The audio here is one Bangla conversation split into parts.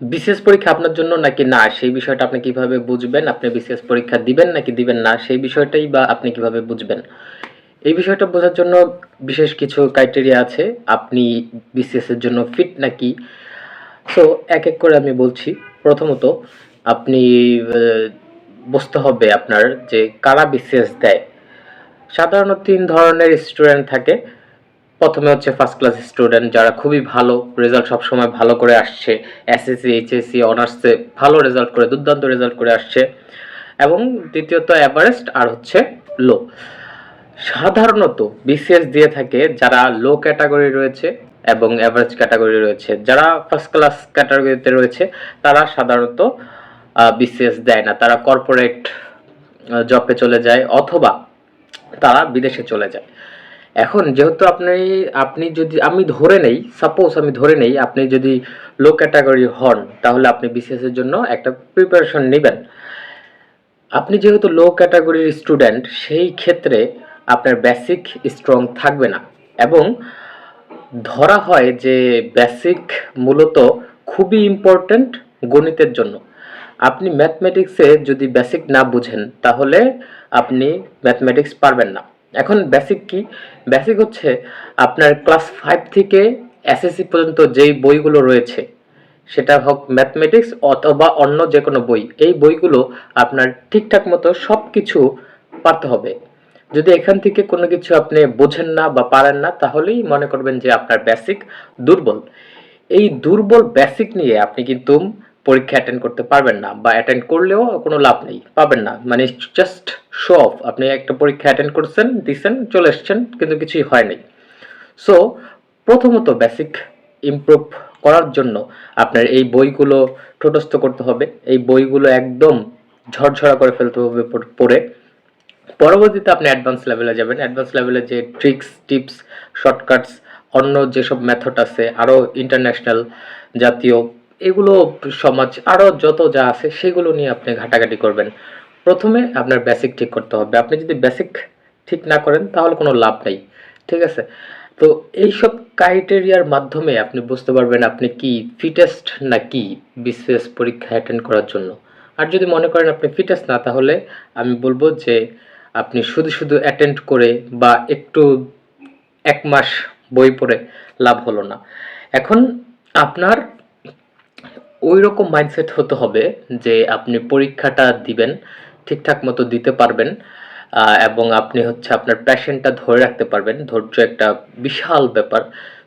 বিসিএস পরীক্ষা আপনার জন্য নাকি না? সেই বিষয়টা আপনি কীভাবে বুঝবেন? আপনি বিসিএস পরীক্ষা দিবেন নাকি দিবেন না? সেই বিষয়টাই বা আপনি কীভাবে বুঝবেন? এই বিষয়টা বোঝার জন্য বিশেষ কিছু ক্রাইটেরিয়া আছে। আপনি বিসিএস এর জন্য ফিট নাকি? সো এক এক করে আমি বলছি। প্রথমত, আপনি বুঝতে হবে আপনার যে কারা বিসিএস দেয়। সাধারণত তিন ধরনের স্টুডেন্ট থাকে। প্রথমে হচ্ছে ফার্স্ট ক্লাস স্টুডেন্ট যারা খুবই ভালো রেজাল্ট সবসময় ভালো করে আসছে এসএসসি এইচএসসি অনার্সে ভালো রেজাল্ট করে, দুর্দান্ত রেজাল্ট করে আসছে। এবং দ্বিতীয়ত অ্যাভারেস্ট আর হচ্ছে লো সাধারণত বিসিএস দিয়ে থাকে যারা লো ক্যাটাগরি রয়েছে এবং অ্যাভারেজ ক্যাটাগরি রয়েছে। যারা ফার্স্ট ক্লাস ক্যাটাগরিতে রয়েছে, তারা সাধারণত বিসিএস দেয় না। তারা কর্পোরেট জবে চলে যায় অথবা তারা বিদেশে চলে যায়। এখন যেহেতু আপনি আপনি যদি, আমি ধরে নেই সাপোজ আমি ধরে নেই, আপনি যদি লো ক্যাটাগরি হন, তাহলে আপনি বিসিএস এর জন্য একটা প্রিপারেশন নেবেন। আপনি যেহেতু লো ক্যাটাগরির স্টুডেন্ট সেই ক্ষেত্রে আপনার বেসিক স্ট্রং থাকবে না। এবং ধরা হয় যে বেসিক মূলত খুবই ইম্পর্ট্যান্ট গণিতের জন্য। আপনি ম্যাথমেটিক্সে যদি বেসিক না বুঝেন, তাহলে আপনি ম্যাথমেটিক্স পারবেন না। এখন বেসিক কি? বেসিক হচ্ছে আপনার ক্লাস ফাইভ থেকে এসএসসি পর্যন্ত যেই বইগুলো রয়েছে, সেটা হোক ম্যাথমেটিক্স অথবা অন্য যে কোনো বই, এই বইগুলো আপনার ঠিকঠাক মতো সব কিছু পারতে হবে। যদি এখান থেকে কোনো কিছু আপনি বোঝেন না বা পারেন না, তাহলেই মনে করবেন যে আপনার বেসিক দুর্বল। এই দুর্বল বেসিক নিয়ে আপনি কিন্তু পরীক্ষা অ্যাটেন্ড করতে পারবেন না বা অ্যাটেন্ড করলেও কোনো লাভ নেই, পাবেন না। মানে জাস্ট শো অফ আপনি একটা পরীক্ষা অ্যাটেন্ড করছেন, দিছেন, চলে এসছেন, কিন্তু কিছুই হয় নাই। সো প্রথমত বেসিক ইমপ্রুভ করার জন্য আপনার এই বইগুলো ঠোঁটস্থ করতে হবে। এই বইগুলো একদম ঝরঝরা করে ফেলতে হবে পড়ে। পরবর্তীতে আপনি অ্যাডভান্স লেভেলে যাবেন। অ্যাডভান্স লেভেলে যে ট্রিক্স টিপস শর্টকাটস অন্য যেসব মেথড আছে, আরও ইন্টারন্যাশনাল জাতীয় এগুলো সমাজ আরও যত যা আছে সেগুলো নিয়ে আপনি ঘাটাঘাটি করবেন। প্রথমে আপনার বেসিক ঠিক করতে হবে। আপনি যদি বেসিক ঠিক না করেন, তাহলে কোনো লাভ নেই। ঠিক আছে? তো এইসব ক্রাইটেরিয়ার মাধ্যমে আপনি বুঝতে পারবেন আপনি কি ফিটেস্ট না কি বিসিএস পরীক্ষা অ্যাটেন্ড করার জন্য। আর যদি মনে করেন আপনি ফিটেস্ট না, তাহলে আমি বলব যে আপনি শুধু শুধু অ্যাটেন্ড করে বা একটু এক মাস বই পড়ে লাভ হলো না। এখন আপনার ওই রকম মাইন্ডসেট হতে হবে যে আপনি পরীক্ষাটা দিবেন, ঠিকঠাক মতো দিতে পারবেন এবং আপনি হচ্ছে আপনার প্যাশনটা ধরে রাখতে পারবেন। ধৈর্য একটা বিশাল ব্যাপার।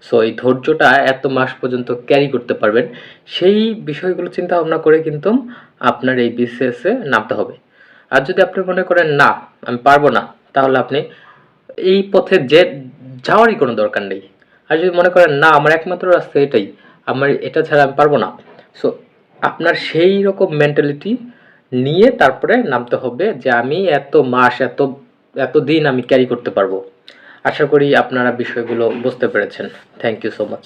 সো এই ধৈর্যটা এত মাস পর্যন্ত ক্যারি করতে পারবেন। সেই বিষয়গুলো চিন্তা ভাবনা করে কিন্তু আপনার এই বিসিএস নামতে হবে। আর যদি আপনি মনে করেন, না, আমি পারব না, তাহলে আপনি এই পথে যে, যাওয়ারই কোনো দরকার নেই। আর যদি মনে করেন, না, আমার একমাত্র রাস্তা এটাই, আমার এটা ছাড়া আমি পারব না সো আপনার সেই রকম মেন্টালিটি নিয়ে তারপরে নামতে হবে যে আমি এত মাস, এত এত দিন আমি ক্যারি করতে পারব। আশা করি আপনারা বিষয়গুলো বুঝতে পেরেছেন। Thank you so much